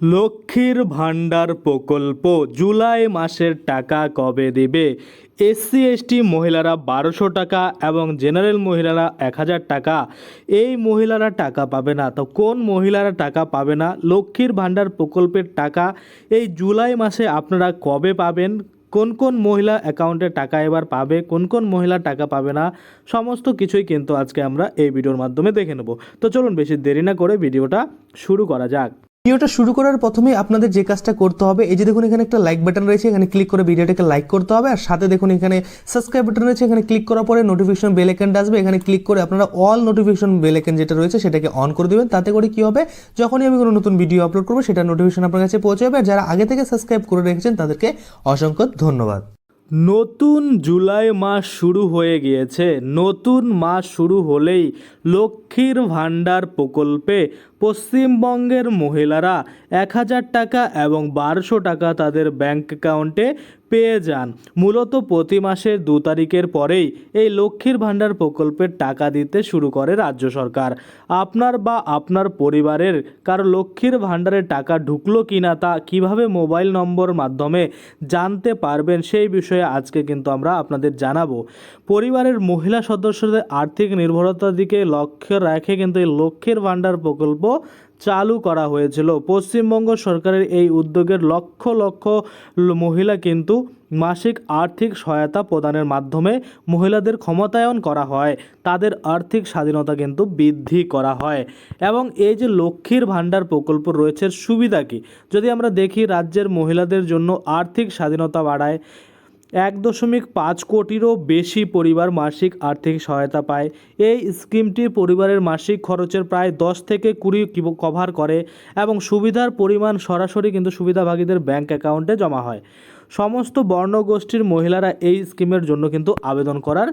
লক্ষ্মীর ভাণ্ডার প্রকল্প জুলাই মাসের টাকা কবে দেবে? এসসি, এসটি মহিলারা বারোশো টাকা এবং জেনারেল মহিলারা এক হাজার টাকা। এই মহিলারা টাকা পাবে না, তো কোন মহিলারা টাকা পাবে না? লক্ষ্মীর ভাণ্ডার প্রকল্পের টাকা এই জুলাই মাসে আপনারা কবে পাবেন? কোন কোন মহিলা অ্যাকাউন্টে টাকা এবার পাবে? কোন কোন মহিলা টাকা পাবে না? সমস্ত কিছুই কিন্তু আজকে আমরা এই ভিডিওর মাধ্যমে দেখে নেব। তো চলুন বেশি দেরি না করে ভিডিওটা শুরু করা যাক। ভিডিওটা শুরু করার প্রথমে আপনাদের যে কাজটা করতে হবে, এই যে দেখুন এখানে একটা লাইক বাটন রয়েছে, এখানে ক্লিক করে ভিডিওটাকে লাইক করতে হবে, আর সাথে দেখুন এখানে সাবস্ক্রাইব বাটন রয়েছে, এখানে ক্লিক করার পরে নোটিফিকেশন বেল আইকনটা আসবে, এখানে ক্লিক করে আপনারা অল নোটিফিকেশন বেল আইকন যেটা রয়েছে সেটাকে অন করে দেবেন, তাতে করে কি হবে, যখনই আমি কোনো নতুন ভিডিও আপলোড করব, সেটা নোটিফিকেশন আপনার কাছে পৌঁছে যাবে, আর যারা আগে থেকে সাবস্ক্রাইব করে রেখেছেন, তাদেরকে অসংখ্য ধন্যবাদ। নতুন জুলাই মাস শুরু হয়ে গিয়েছে, নতুন মাস শুরু হলেই লক্ষ্মীর ভাণ্ডার প্রকল্পে পশ্চিমবঙ্গের মহিলারা এক হাজার টাকা এবং বারোশো টাকা তাদের ব্যাংক অ্যাকাউন্টে পেয়ে যান। মূলত প্রতি মাসের দু তারিখের পরেই এই লক্ষ্মীর ভাণ্ডার প্রকল্পের টাকা দিতে শুরু করে রাজ্য সরকার। আপনার বা আপনার পরিবারের কারও লক্ষ্মীর ভাণ্ডারে টাকা ঢুকলো কি না তা কীভাবে মোবাইল নম্বর মাধ্যমে জানতে পারবেন সেই বিষয়ে আজকে কিন্তু আমরা আপনাদের জানাব। পরিবারের মহিলা সদস্যদের আর্থিক নির্ভরতার দিকে লক্ষ্য রেখে কিন্তু এই লক্ষ্মীর ভাণ্ডার প্রকল্প চালু করা হয়েছিল। পশ্চিমবঙ্গ সরকারের এই উদ্যোগের লক্ষ লক্ষ মহিলা কিন্তু মাসিক আর্থিক সহায়তা প্রদানের মাধ্যমে মহিলাদের ক্ষমতায়ন করা হয়। তাদের আর্থিক স্বাধীনতা কিন্তু বৃদ্ধি করা হয়। এবং এই যে লক্ষ্মীর ভাণ্ডার প্রকল্প রয়েছে সুবিধা কী? যদি আমরা দেখি, রাজ্যের মহিলাদের জন্য আর্থিক স্বাধীনতা বাড়ায় এক দশমিক পাঁচ কোটিরও বেশি পরিবার মাসিক আর্থিক সহায়তা পায়। এই স্কিমটি পরিবারের মাসিক খরচের প্রায় দশ থেকে কুড়ি কভার করে এবং সুবিধার পরিমাণ সরাসরি কিন্তু সুবিধাভাগীদের ব্যাংক অ্যাকাউন্টে জমা হয়। সমস্ত বর্ণগোষ্ঠীর মহিলারা এই স্কিমের জন্য কিন্তু আবেদন করার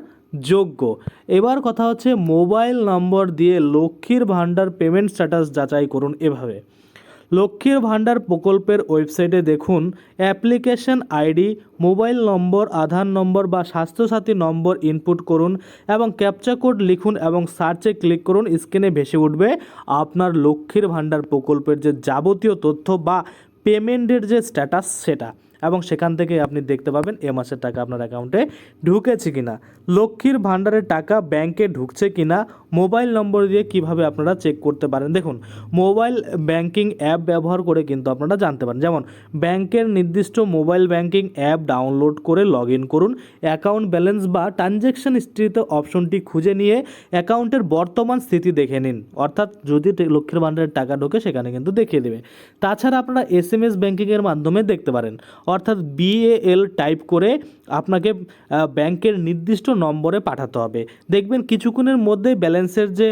যোগ্য। এবার কথা হচ্ছে মোবাইল নম্বর দিয়ে লক্ষ্মীর ভাণ্ডার পেমেন্ট স্ট্যাটাস যাচাই করুন এভাবে। লক্ষ্মীর ভাণ্ডার প্রকল্পের ওয়েবসাইটে দেখুন, application ID, mobile number, Aadhaar number বা স্বাস্থ্যসাথী নম্বর ইনপুট করুন এবং ক্যাপচা কোড লিখুন এবং সার্চে ক্লিক করুন, স্ক্রিনে ভেসে উঠবে আপনার লক্ষ্মীর ভাণ্ডার প্রকল্পের যে যাবতীয় তথ্য বা পেমেন্টের যে স্ট্যাটাস সেটা। এবং সেখান থেকে আপনি দেখতে পাবেন এ মাসের টাকা আপনার অ্যাকাউন্টে ঢুকেছে কিনা। লক্ষ্মীর ভাণ্ডারের টাকা ব্যাংকে ঢুকছে কিনা মোবাইল নম্বর দিয়ে কীভাবে আপনারা চেক করতে পারেন? দেখুন, মোবাইল ব্যাংকিং অ্যাপ ব্যবহার করে কিন্তু আপনারা জানতে পারেন। যেমন, ব্যাংকের নির্দিষ্ট মোবাইল ব্যাংকিং অ্যাপ ডাউনলোড করে লগ ইন করুন। অ্যাকাউন্ট ব্যালেন্স বা ট্রানজ্যাকশন হিস্ট্রিতে অপশনটি খুঁজে নিয়ে অ্যাকাউন্টের বর্তমান স্থিতি দেখে নিন। অর্থাৎ যদি লক্ষ্মীর ভাণ্ডারের টাকা ঢোকে, সেখানে কিন্তু দেখিয়ে দেবে। তাছাড়া আপনারা এস এম এস ব্যাঙ্কিংয়ের মাধ্যমে দেখতে পারেন। অর্থাৎ বিএএল টাইপ করে আপনাকে ব্যাংকের নির্দিষ্ট নম্বরে পাঠাতে হবে। দেখবেন কিছুক্ষণের মধ্যেই ব্যালেন্সের যে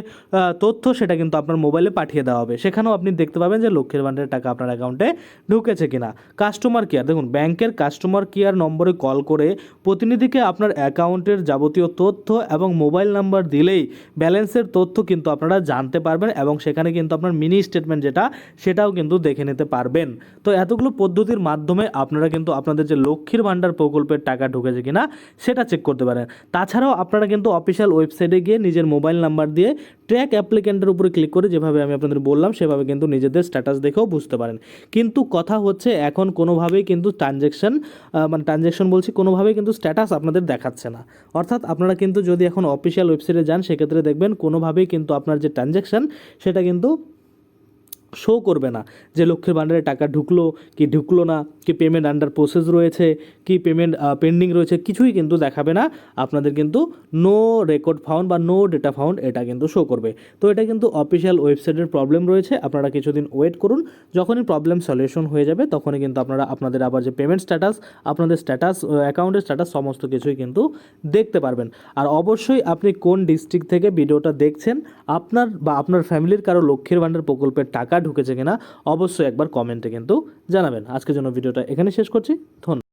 তথ্য সেটা কিন্তু আপনার মোবাইলে পাঠিয়ে দেওয়া হবে। সেখানেও আপনি দেখতে পাবেন যে লক্ষ্মীর ভাণ্ডারের টাকা আপনার অ্যাকাউন্টে ঢুকেছে কিনা। কাস্টমার কেয়ার, দেখুন, ব্যাংকের কাস্টমার কেয়ার নম্বরে কল করে প্রতিনিধিকে আপনার অ্যাকাউন্টের যাবতীয় তথ্য এবং মোবাইল নাম্বার দিলেই ব্যালেন্সের তথ্য কিন্তু আপনারা জানতে পারবেন এবং সেখানে কিন্তু আপনার মিনি স্টেটমেন্ট যেটা, সেটাও কিন্তু দেখে নিতে পারবেন। তো এতগুলো পদ্ধতির মাধ্যমে আপনারা কিন্তু আপনাদের যে লক্ষ্মীর ভাণ্ডার প্রকল্পের টাকা ঢুকেছে কিনা, সেটা চেক করতে পারেন। তাছাড়াও আপনারা কিন্তু অফিসিয়াল ওয়েবসাইটে গিয়ে নিজের মোবাইল নাম্বার দিয়ে ট্র্যাক অ্যাপ্লিকেন্টের উপরে ক্লিক করে যেভাবে আমি আপনাদের বললাম, সেভাবে কিন্তু নিজেদের স্ট্যাটাস দেখেও বুঝতে পারেন। কিন্তু কথা হচ্ছে এখন কোনোভাবেই কিন্তু ট্রানজ্যাকশন মানে ট্রানজ্যাকশন বলছি, কোনোভাবেই কিন্তু স্ট্যাটাস আপনাদের দেখাচ্ছে না। অর্থাৎ আপনারা কিন্তু যদি এখন অফিসিয়াল ওয়েবসাইটে যান, সেক্ষেত্রে দেখবেন কোনোভাবেই কিন্তু আপনার যে ট্রানজ্যাকশন সেটা কিন্তু শো করবে না যে লক্ষ্মীর ভাণ্ডারে টাকা ঢুকলো, কি ঢুকলো না, কি পেমেন্ট আন্ডার প্রসেস রয়েছে, কি পেমেন্ট পেন্ডিং রয়েছে, কিছুই কিন্তু দেখাবে না। আপনাদের কিন্তু নো রেকর্ড ফাউন্ড বা নো ডেটা ফাউন্ড এটা কিন্তু শো করবে। তো এটা কিন্তু অফিসিয়াল ওয়েবসাইটের প্রবলেম রয়েছে, আপনারা কিছুদিন ওয়েট করুন, যখনই প্রবলেম সলিউশন হয়ে যাবে, তখনই কিন্তু আপনারা আপনাদের আবার যে পেমেন্ট স্ট্যাটাস আপনাদের স্ট্যাটাস অ্যাকাউন্টের স্ট্যাটাস সমস্ত কিছুই কিন্তু দেখতে পারবেন। আর অবশ্যই আপনি কোন ডিস্ট্রিক্ট থেকে ভিডিওটা দেখছেন, আপনার বা আপনার ফ্যামিলির কারও লক্ষ্মীর ভাণ্ডার প্রকল্পের টাকা ঢুকেছে কিনা অবশ্যই একবার কমেন্টে কিন্তু জানাবেন। আজকের জন্য ভিডিওটা এখানে শেষ করছি। ধন্যবাদ।